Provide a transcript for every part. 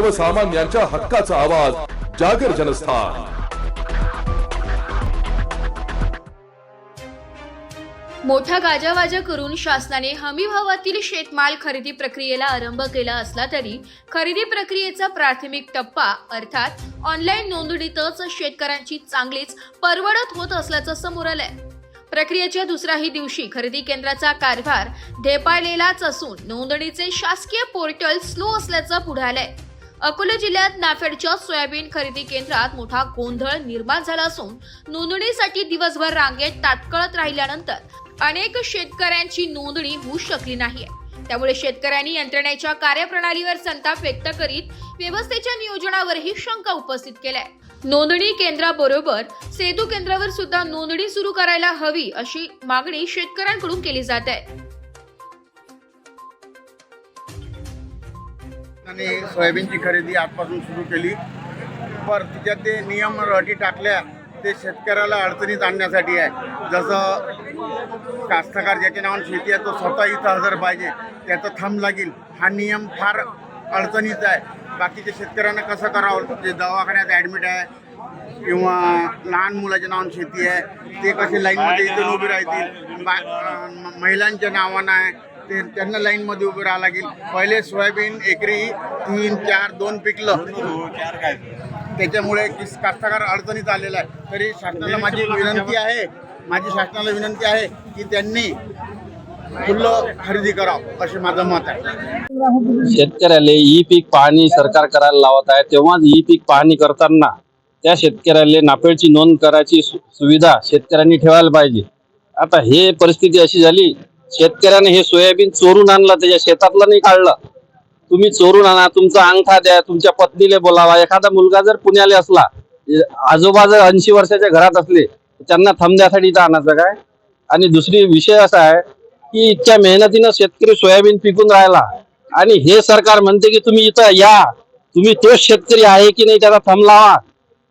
सर्वसामान्यांच्या हक्काचा आवाज जागर जनस्थान. मोठा गाजावाजा करून शासनाने हमी भावातील शेतमाल खरेदी प्रक्रियेला आरंभ केला असला तरी खरेदी प्रक्रियेचा प्राथमिक टप्पा अर्थात ऑनलाईन नोंदणीतच शेतकऱ्यांची चांगलीच परवडत होत असल्याचं समोर आलंय. प्रक्रियेच्या दुसऱ्याही दिवशी खरेदी केंद्राचा कारभार ढेपाळलेलाच असून नोंदणीचे शासकीय पोर्टल स्लो असल्याचं पुढे आलंय. अकोला जिल्ह्यात नाफेडच्या सोयाबीन खरेदी केंद्रात मोठा गोंधळ निर्माण झाला असून नोंदणीसाठी दिवसभर रांगेत तात्कळत राहिल्यानंतर अनेक शेतकऱ्यांची नोंदणी होऊ शकली नाही. त्यामुळे शेतकऱ्यांनी यंत्रणेच्या कार्यप्रणालीवर संताप व्यक्त करीत व्यवस्थेच्या नियोजनावरही शंका उपस्थित केल्या. नोंदणी केंद्राबरोबर सेतू केंद्रावर सुद्धा नोंदणी सुरू करायला हवी अशी मागणी शेतकऱ्यांकडून केली जात आहे. आणि सोयाबीनची खरेदी आजपासून सुरू केली. पर तिच्यात ते नियम अटी टाकल्या ते शेतकऱ्याला अडचणीत आणण्यासाठी आहे. जसं कास्तकार ज्याच्या नावाने शेती आहे तो स्वतः इथं हजर पाहिजे त्याचा थंब लागेल. हा नियम फार अडचणीचा आहे. बाकीच्या शेतकऱ्यांना कसं करावं? जे दवाखान्यात ॲडमिट आहे किंवा लहान मुलाच्या नावानं शेती आहे ते कसे लाईनमध्ये इथून उभे राहतील? बा महिलांच्या नावानं आहे. ते त्यांना लाईनमध्ये उभे राहावं लागेल. पहिले सोयाबीन एकरी तीन चार दोन पिकलं. त्याच्यामुळे किस- कास्तकार अडचणीत आलेला आहे. तरी शासनाला माझी विनंती आहे माझी शासनाला विनंती आहे की त्यांनी फुलं खरेदी करावं असे माझं मत आहे. शेतकऱ्याला ई पीक पाहणी सरकार करायला लावत आहे. तेव्हाच ई पीक पाहणी करताना त्या शेतकऱ्याला नाफेडची नोंद करायची सु- सुविधा शेतकऱ्यांनी ठेवायला पाहिजे. आता हे परिस्थिती अशी झाली शेतकऱ्याने हे सोयाबीन चोरून आणलं त्याच्या शेतातलं नाही काढलं. तुम्ही चोरून आणा तुमचा अंगठा द्या तुमच्या पत्नीला बोलावा. एखादा मुलगा जर पुण्याला असला आजोबा जर ऐंशी वर्षाच्या घरात असले त्यांना थांबण्यासाठी इथं आणायचं काय? आणि दुसरी विषय असा आहे की इतक्या मेहनतीनं शेतकरी सोयाबीन पिकून राहिला आणि हे सरकार म्हणते की तुम्ही इथं या. तुम्ही तोच शेतकरी आहे की नाही त्याचा थंब लावा.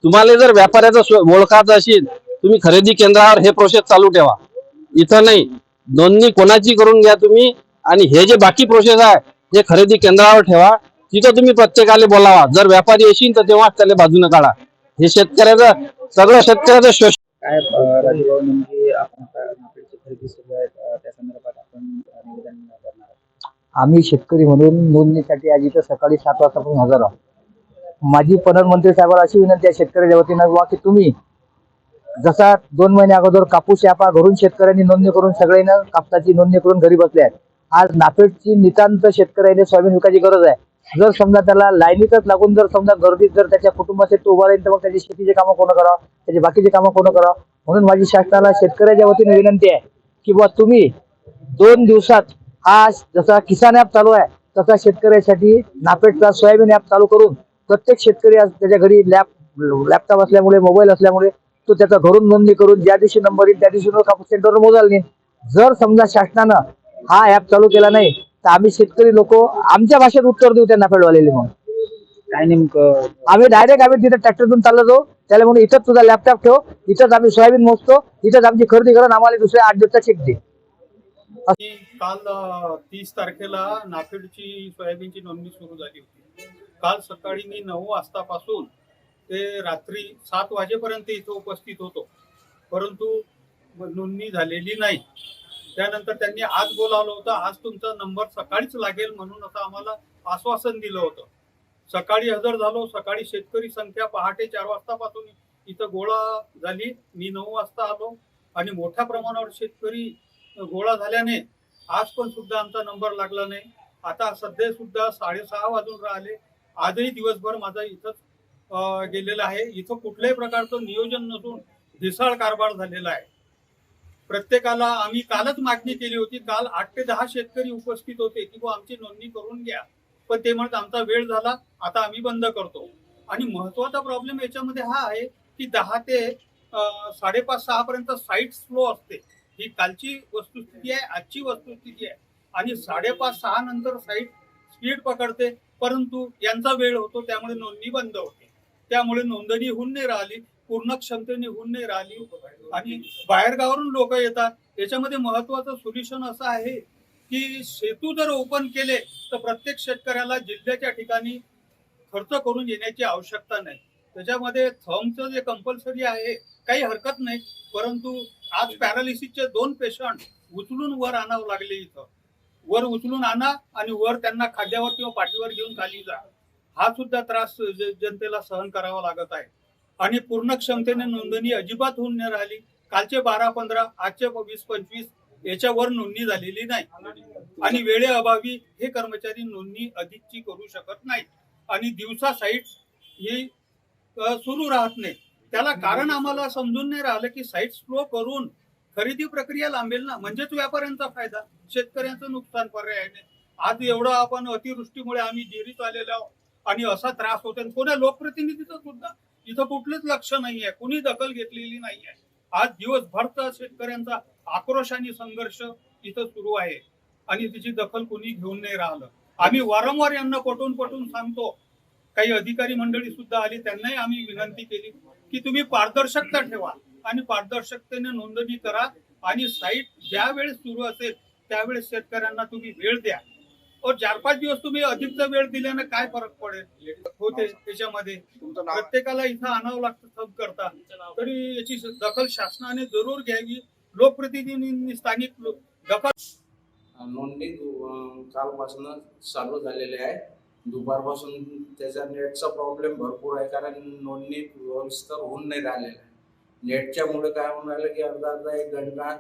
तुम्हाला जर व्यापाऱ्याचं ओळखाचं ओळखायचं असेल तुम्ही खरेदी केंद्रावर हे प्रोसेस चालू ठेवा. इथं नाही. नोंदणी कोणाची करून घ्या तुम्ही आणि हे जे बाकी प्रोसेस आहे हे खरेदी केंद्रावर ठेवा तिथं तुम्ही प्रत्येकाला बोलावा. जर व्यापारी येशील तर तेव्हाच त्याला बाजूने काढा. हे शेतकऱ्याचं सगळं शेतकऱ्याचं शोषण काय अ, राजूभाऊ नेमकी आपण आता नाफेडची खरेदी सुरू आहे अ, त्या संदर्भात आपण अ, निवेदन करणार आहोत. आम्ही शेतकरी म्हणून नोंदणीसाठी आज इथं सकाळी सात वाजतापासून हजर आहोत. माझी पणन मंत्री साहेबांना अशी विनंती आहे शेतकऱ्याच्या वतीनं की तुम्ही जसा दोन महिने अगोदर कापूस यापा घरून शेतकऱ्यांनी नोंदणी करून सगळ्यांना कापसाची नोंदणी करून घरी बसले आहेत. आज नाफेडची नितांत शेतकऱ्याने सोयाबीन विकायची गरज आहे. जर समजा त्याला लाईनीतच लागून जर समजा गर्दीत जर त्याच्या कुटुंबाचे तो उभा राहील तर मग त्याची शेतीचे कामं कोण करावं? त्याचे बाकीचे कामं कोण करावं? म्हणून माझी शासनाला शेतकऱ्याच्या वतीने विनंती आहे की बा तुम्ही दोन दिवसात हा जसा किसान ॲप चालू आहे तसा शेतकऱ्यासाठी नापेडचा सोयाबीन ॲप चालू करून प्रत्येक शेतकरी आज त्याच्या घरी लॅप लॅपटॉप असल्यामुळे मोबाईल असल्यामुळे तो त्याचा घरून नोंदणी करून ज्या दिवशी नंबर येईल त्या दिवशी कापूस सेंटरवर मोजायला नेईल. जर समजा शासनानं हा ॲप चालू केला नाही तर आम्ही शेतकरी लोक आमच्या भाषेत उत्तर देऊ त्या नाफेडवालेले मग काय नेमकं? आम्ही डायरेक्ट आम्ही तिथे ट्रॅक्टरतून चाललो. जाऊ त्याला म्हणून इथंच तुझा लॅपटॉप ठेव. इथंच आम्ही सोयाबीन मोजतो. इथंच आमची खरेदी करून आम्हाला दुसऱ्या आठ दिवसाचा चेक दे. की काल तीस तारखेला नाफेडची सोयाबीनची नोंदणी सुरू झाली होती. काल सकाळी मी नऊ वाजतापासून ते रात्री सात वाजेपर्यंत इथं उपस्थित होतो. परंतु नोंदणी झालेली नाही. त्यानंतर त्यांनी आज बोलावलं होतं आज तुमचा नंबर सकाळीच लागेल म्हणून असं आम्हाला आश्वासन दिलं होतं. सकाळी हजर झालो सकाळी शेतकरी संख्या पहाटे चार वाजतापासून इथं गोळा झाली. मी नऊ वाजता आलो आणि मोठ्या प्रमाणावर शेतकरी गोळा झाल्याने आज पण सुद्धा आमचा नंबर लागला नाही. आता सध्या सुद्धा साडेसहा वाजून राहिले. आजही दिवसभर माझा इथंच गेलेलं आहे. इथं कुठल्याही प्रकारचं नियोजन नसून ढिसाळ कारभार झालेला आहे. प्रत्येकाला आम्ही कालच मागणी केली होती. काल आठ ते दहा शेतकरी उपस्थित होते की बुवा आमची नोंदणी करून घ्या. पण ते म्हणत आमचा वेळ झाला आता आम्ही बंद करतो. आणि महत्त्वाचा प्रॉब्लेम याच्यामध्ये हा आहे की दहा ते साडेपाच सहा पर्यंत साईट स्लो असते. ही कालची वस्तुस्थिती आहे आजची वस्तुस्थिती आहे. आणि साडेपाच सहा नंतर साईट स्पीड पकडते परंतु यांचा वेळ होतो त्यामुळे नोंदणी बंद होते. त्यामुळे नोंदणी होऊन नाही राहिली पूर्ण क्षमतेने होऊन नाही राहिली. आणि बाहेरगावावरून लोक येतात. याच्यामध्ये महत्वाचं सोल्युशन असं आहे की सेतू जर ओपन केले तर प्रत्येक शेतकऱ्याला जिल्ह्याच्या ठिकाणी खर्च करून येण्याची आवश्यकता नाही. त्याच्यामध्ये थंबचं जे कंपल्सरी आहे काही हरकत नाही. परंतु आज पॅरालिसिसचे दोन पेशंट उचलून वर आणावं लागले इथं. वर उचलून आणा आणि वर त्यांना खाद्यावर किंवा पाठीवर घेऊन खाली जा. हा सुद्धा त्रास जनतेला सहन करावा लागत आहे. आणि पूर्ण क्षमतेने नोंदणी अजिबात होऊन नाही राहिली. कालचे बारा पंधरा आजचे वीस पंचवीस याच्यावर नोंदणी झालेली नाही. आणि वेळेअभावी हे कर्मचारी नोंदणी अधिकची करू शकत नाही आणि दिवसा साईट ही सुरू राहत नाही. त्याला कारण आम्हाला समजून नाही राहिलं की साईट स्लो करून खरेदी प्रक्रिया लांबेल ना. म्हणजेच व्यापाऱ्यांचा फायदा. शेतकऱ्यांचं नुकसान पर्यायाने आज एवढं आपण अतिवृष्टीमुळे आम्ही जेरीत आलेलो आहोत. आणि असा त्रास होतो आणि कोण्या लोकप्रतिनिधीचं सुद्धा इथं कुठलंच लक्ष नाहीये. कुणी दखल घेतलेली नाहीये. आज दिवसभरचा शेतकऱ्यांचा आक्रोश आणि संघर्ष इथं सुरू आहे. आणि तिची दखल कुणी घेऊन नाही राहिलं. आम्ही वारंवार यांना पटून पटवून सांगतो. काही अधिकारी मंडळी सुद्धा आली. त्यांनाही आम्ही विनंती केली की तुम्ही पारदर्शकता ठेवा आणि पारदर्शकतेने नोंदणी करा. आणि साईट ज्या वेळेस सुरू असेल त्यावेळेस शेतकऱ्यांना तुम्ही वेळ द्या. चार पाच दिवस तुम्ही अधिकचा वेळ दिल्यानं काय फरक पडेल? होते त्याच्यामध्ये. प्रत्येकाला इथं आणावं लागतं सब करता. तरी याची दखल शासनाने जरूर घ्यावी. लोकप्रतिनिधींनी स्थानिक लोक दखल नोंदणी कालपासून चालू झालेली आहे. दुपारपासून त्याचा नेटचा प्रॉब्लेम भरपूर आहे कारण नोंदणी व्यवस्थित होऊन नाही राहिलेला आहे. नेटच्या मुळे काय होऊन राहिलं की अर्धा अर्धा एक घंटा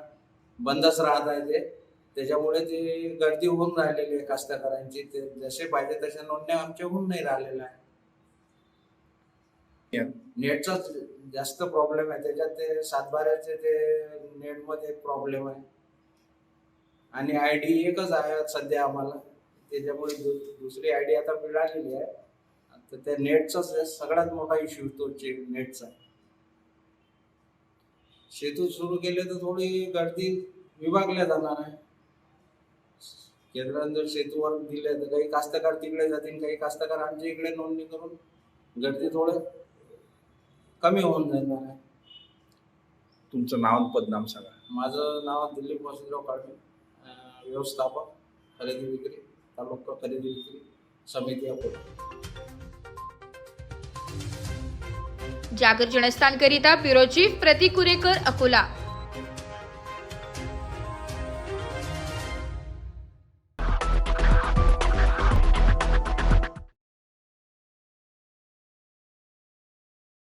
बंदच राहत आहे ते. त्याच्यामुळे ते गर्दी होऊन राहिलेली आहे कास्तकारांची. ते जसे पाहिजे तशा नोंदण्या आमच्या होऊन नाही राहिलेल्या आहे नेटचा जास्त प्रॉब्लेम आहे. त्याच्यात ते सातबाऱ्याचे ते नेटमध्ये प्रॉब्लेम आहे. आणि आय डी एकच आहे सध्या आम्हाला. त्याच्यामुळे दुसरी आय डी आता मिळालेली आहे. तर त्या नेटचा सगळ्यात मोठा इश्यू तो नेटचा सेतू सुरू केले तर थोडी गर्दी विभागल्या जाणार आहे. केंद्राने जर सेतूवर दिले तर काही कास्तकार तिकडे जातील काही कास्तकार आमच्या इकडे नोंदणी करून गर्दी थोडं कमी होऊन जाणार आहे तुमचं नाव पदनाम सांगा. माझं नाव दिलीप वसंतराव काळमे अं, व्यवस्थापक खरेदी विक्री तालुका खरेदी विक्री समिती अकोला. जागर जनस्थानकरिता ब्युरो चीफ प्रतीक कुरेकर अकोला.